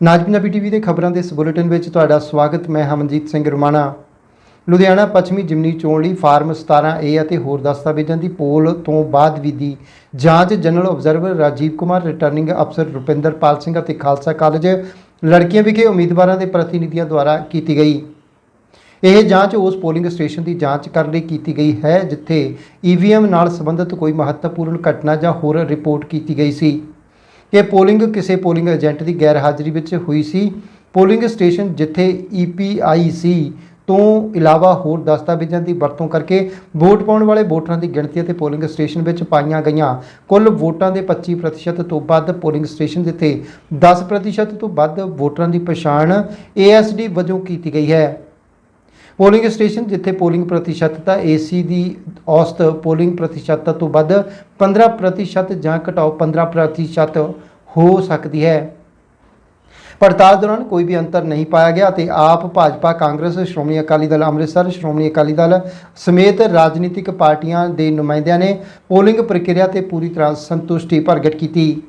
ਨਾਜ Punjabi TV ਦੇ ਖਬਰਾਂ ਦੇ ਇਸ ਬੁਲੇਟਿਨ ਵਿੱਚ ਤੁਹਾਡਾ ਸਵਾਗਤ, ਮੈਂ ਹਮਨਜੀਤ ਸਿੰਘ ਰੁਮਾਣਾ। ਲੁਧਿਆਣਾ ਪੱਛਮੀ ਜਿਮਨੀ ਚੋਣ ਲਈ ਫਾਰਮ 17 ਏ ਅਤੇ ਹੋਰ ਦਸਤਾਵੇਜ਼ਾਂ ਦੀ ਪੋਲ ਤੋਂ ਬਾਅਦ ਵੀ ਦੀ ਜਾਂਚ, general observer Rajeev Kumar, returning ਅਫਸਰ ਰੁਪਿੰਦਰਪਾਲ ਸਿੰਘ ਅਤੇ ਖਾਲਸਾ ਕਾਲਜ ਲੜਕੀਆਂ ਵਿਖੇ ਉਮੀਦਵਾਰਾਂ ਦੇ ਪ੍ਰਤੀਨਿਧੀਆਂ ਦੁਆਰਾ ਕੀਤੀ ਗਈ। ਇਹ ਜਾਂਚ ਉਸ ਪੋਲਿੰਗ ਸਟੇਸ਼ਨ ਦੀ ਜਾਂਚ ਕਰਨ ਲਈ ਕੀਤੀ ਗਈ ਹੈ, ਜਿੱਥੇ ਈਵੀਐਮ ਨਾਲ ਸੰਬੰਧਿਤ ਕੋਈ ਮਹੱਤਵਪੂਰਨ ਘਟਨਾ ਜਾਂ ਹੋਰ ਰਿਪੋਰਟ ਕੀਤੀ ਗਈ ਸੀ। ਇਹ ਪੋਲਿੰਗ ਕਿਸੇ ਪੋਲਿੰਗ ਏਜੰਟ ਦੀ ਗੈਰ ਹਾਜ਼ਰੀ ਵਿੱਚ ਹੋਈ ਸੀ। ਪੋਲਿੰਗ ਸਟੇਸ਼ਨ ਜਿੱਥੇ ਈਪੀਆਈਸੀ ਤੋਂ ਇਲਾਵਾ ਹੋਰ ਦਸਤਾਵੇਜ਼ਾਂ ਦੀ ਵਰਤੋਂ ਕਰਕੇ ਵੋਟ ਪਾਉਣ ਵਾਲੇ ਵੋਟਰਾਂ ਦੀ ਗਿਣਤੀ ਅਤੇ ਪੋਲਿੰਗ ਸਟੇਸ਼ਨ ਵਿੱਚ ਪਾਈਆਂ ਗਈਆਂ। ਕੁੱਲ ਵੋਟਾਂ ਦੇ 25% ਤੋਂ ਵੱਧ ਪੋਲਿੰਗ ਸਟੇਸ਼ਨ ਜਿੱਥੇ 10% ਤੋਂ ਵੱਧ ਵੋਟਰਾਂ ਦੀ ਪਛਾਣ ਏਐਸਡੀ ਵਜੋਂ ਕੀਤੀ ਗਈ ਹੈ। ਪੋਲਿੰਗ ਸਟੇਸ਼ਨ ਜਿੱਥੇ ਪੋਲਿੰਗ ਪ੍ਰਤੀਸ਼ਤਤਾ ਏਸੀ ਦੀ ਔਸਤ ਪੋਲਿੰਗ ਪ੍ਰਤੀਸ਼ਤ ਤੋਂ ਵੱਧ 15% ਜਾਂ ਘਟਾਓ 15% ਹੋ ਸਕਦੀ ਹੈ। ਪੜਤਾਲ ਦੌਰਾਨ ਕੋਈ ਵੀ ਅੰਤਰ ਨਹੀਂ ਪਾਇਆ ਗਿਆ ਅਤੇ ਆਪ ਭਾਜਪਾ, ਕਾਂਗਰਸ, ਸ਼੍ਰੋਮਣੀ ਅਕਾਲੀ ਦਲ, ਅੰਮ੍ਰਿਤਸਰ, ਸ਼੍ਰੋਮਣੀ ਅਕਾਲੀ ਦਲ ਸਮੇਤ ਰਾਜਨੀਤਿਕ ਪਾਰਟੀਆਂ ਦੇ ਨੁਮਾਇੰਦਿਆਂ ਨੇ ਪੋਲਿੰਗ ਪ੍ਰਕਿਰਿਆ ਤੇ ਪੂਰੀ ਤਰ੍ਹਾਂ ਸੰਤੁਸ਼ਟੀ ਪ੍ਰਗਟ ਕੀਤੀ।